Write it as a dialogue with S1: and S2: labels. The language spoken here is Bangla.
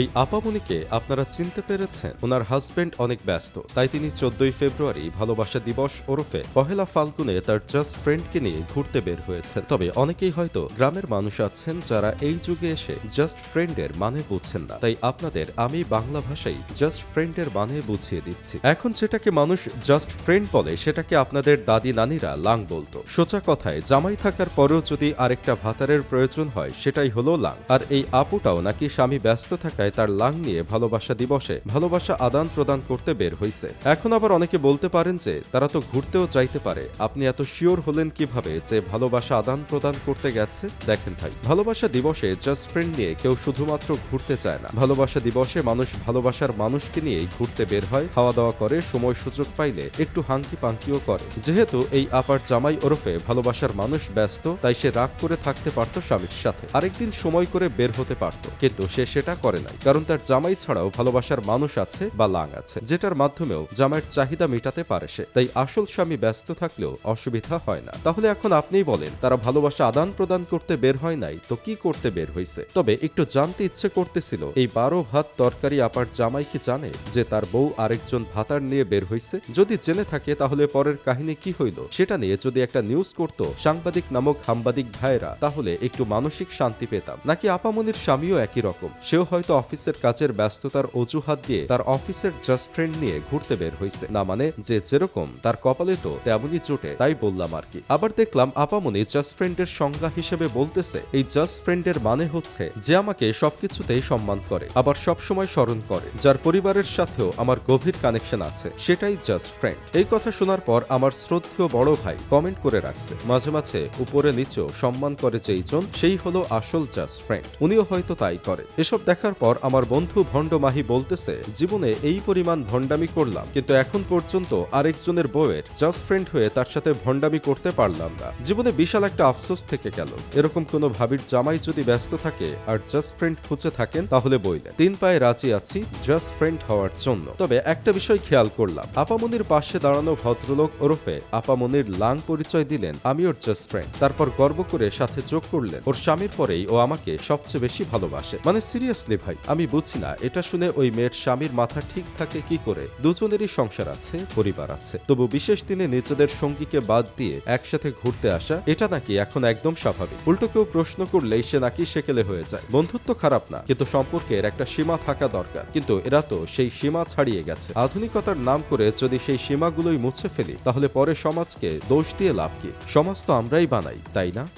S1: এই আপামনিকে আপনারা চিনতে পেরেছেন। ওনার হাজবেন্ড অনেক ব্যস্ত, তাই তিনি চোদ্দই ফেব্রুয়ারি ভালোবাসা দিবস ওরফে পহেলা ফাল্গুনে তার জাস্ট ফ্রেন্ডকে নিয়ে ঘুরতে বের হয়েছেন। তবে অনেকেই হয়তো গ্রামের মানুষ আছেন যারা এই যুগে এসে জাস্ট ফ্রেন্ডের মানে বুঝছেন না। তাই আপনাদের আমি বাংলা ভাষায় জাস্ট ফ্রেন্ডের মানে বুঝিয়ে দিচ্ছি। এখন যেটাকে মানুষ জাস্ট ফ্রেন্ড বলে, সেটাকে আপনাদের দাদি নানিরা লাং বলতো। সোজা কথায়, জামাই থাকার পরেও যদি আরেকটা ভাতারের প্রয়োজন হয়, সেটাই হলো লাং। আর এই আপুটাও নাকি স্বামী ব্যস্ত থাকায় তার লাং নিয়ে ভালোবাসা দিবসে ভালোবাসা আদান প্রদান করতে বের হইছে। এখন আবার অনেকে বলতে পারেন যে, তারা তো ঘুরতেও চাইতে পারে। আপনি এত শিওর হলেন কীভাবে যে, ভালোবাসা আদান প্রদান করতে গেছে? দেখেন ভাই, ভালোবাসা দিবসে জাস্ট ফ্রেন্ড নিয়ে কেউ শুধুমাত্র ঘুরতে চায় না। ভালোবাসা দিবসে মানুষ ভালোবাসার মানুষকে নিয়েই ঘুরতে বের হয় খাওয়া দাওয়া করে, সময় সুযোগ পাইলে একটু হাঙ্কি পাঙ্কিও করে। যেহেতু এই আপার জামাই ওরফে ভালোবাসার মানুষ ব্যস্ত, তাই সে রাগ করে থাকতে পারত স্বামীর সাথে। আরেকদিন সময় করে বের হতে পারত, কিন্তু সে সেটা করে নাই, কারণ তার জামাই ছাড়াও ভালোবাসার মানুষ আছে বা লাং আছে, যেটার মাধ্যমেও জামাইয়ের চাহিদা মেটাতে পারে সে। তাই আসল স্বামী ব্যস্ত থাকলেও অসুবিধা হয় না। তাহলে এখন আপনিই বলেন, তারা ভালোবাসা আদান প্রদান করতে বের হয় নাই, তো কি করতে বের হয়েছে তবে একটু জানতে ইচ্ছে করতেছিল, এই বারো ভাত তরকারি আপার জামাই কি জানে যে তার বউ আরেকজন ভাতার নিয়ে বের হয়েছে যদি জেনে থাকে, তাহলে পরের কাহিনী কি হইল? সেটা নিয়ে যদি একটা নিউজ করত সাংবাদিক নামক সাংবাদিক ভাইরা তাহলে একটু মানসিক শান্তি পেতাম। নাকি আপামনির স্বামীও একই রকম? সেও হয়তো অফিসের কাজের ব্যস্ততার অজুহাত দিয়ে তার অফিসের জাস্ট ফ্রেন্ড নিয়ে ঘুরতে বের হয়েছে না মানে যে যেরকম তার কপালে তো তেমনই জোটে তাই বললাম আর কি। আবার দেখলাম আপামনি জাস্ট ফ্রেন্ডের সংজ্ঞা হিসেবে বলতেছে, এই জাস্ট ফ্রেন্ডের মানে হচ্ছে যে আমাকে সবকিছুতেই সম্মান করে, আবার সবসময় স্মরণ করে, যার পরিবারের সাথেও আমার গভীর কানেকশন আছে, সেটাই জাস্ট ফ্রেন্ড এই কথা শোনার পর আমার শ্রদ্ধেয় বড় ভাই কমেন্ট করে রাখছে, মাঝে মাঝে উপরে নিচেও সম্মান করে যেইজন, সেই হলো আসল জাস্ট ফ্রেন্ড উনিও হয়তো তাই করে। এসব দেখার পর আমার বন্ধু ভণ্ড মাহি বলতেছে, জীবনে এই পরিমাণ ভণ্ডামি করলাম, কিন্তু এখন পর্যন্ত আরেকজনের বউয়ের জাস্ট ফ্রেন্ড হয়ে তার সাথে ভণ্ডামি করতে পারলাম না। জীবনে বিশাল একটা আফসোস থেকে গেল। এরকম কোনো ভাবির জামাই যদি ব্যস্ত থাকে আর জাস্ট ফ্রেন্ড খুঁজে থাকেন, তাহলে বইলেন। তিন পায়ে রাজি আছি জাস্ট ফ্রেন্ড হওয়ার জন্য। তবে একটা বিষয় খেয়াল করলাম, আপামনির পাশে দাঁড়ানো ভদ্রলোক ওরফে আপামনির লাং পরিচয় দিলেন, আমি ওর জাস্ট ফ্রেন্ড তারপর গর্ব করে সাথে যোগ করলেন, ওর স্বামীর পরেই ও আমাকে সবচেয়ে বেশি ভালোবাসে। মানে সিরিয়াসলি ভাই আমি বুঝি না, এটা শুনে ওই মেয়ের স্বামীর মাথা ঠিক থাকে কি করে? দুজনেরই সংসার আছে, পরিবার আছে। তবু বিশেষ দিনে নিজেদের সঙ্গীকে বাদ দিয়ে একসাথে ঘুরতে আসা, এটা নাকি এখন একদম স্বাভাবিক। উল্টো কেউ প্রশ্ন করলেই সে নাকি সেকেলে হয়ে যায়। বন্ধুত্ব খারাপ না, কিন্তু সম্পর্কের একটা সীমা থাকা দরকার। কিন্তু এরা তো সেই সীমা ছাড়িয়ে গেছে। আধুনিকতার নাম করে যদি সেই সীমাগুলোই মুছে ফেলি, তাহলে পরে সমাজকে দোষ দিয়ে লাভ কি? সমাজ তো আমরাই বানাই, তাই না?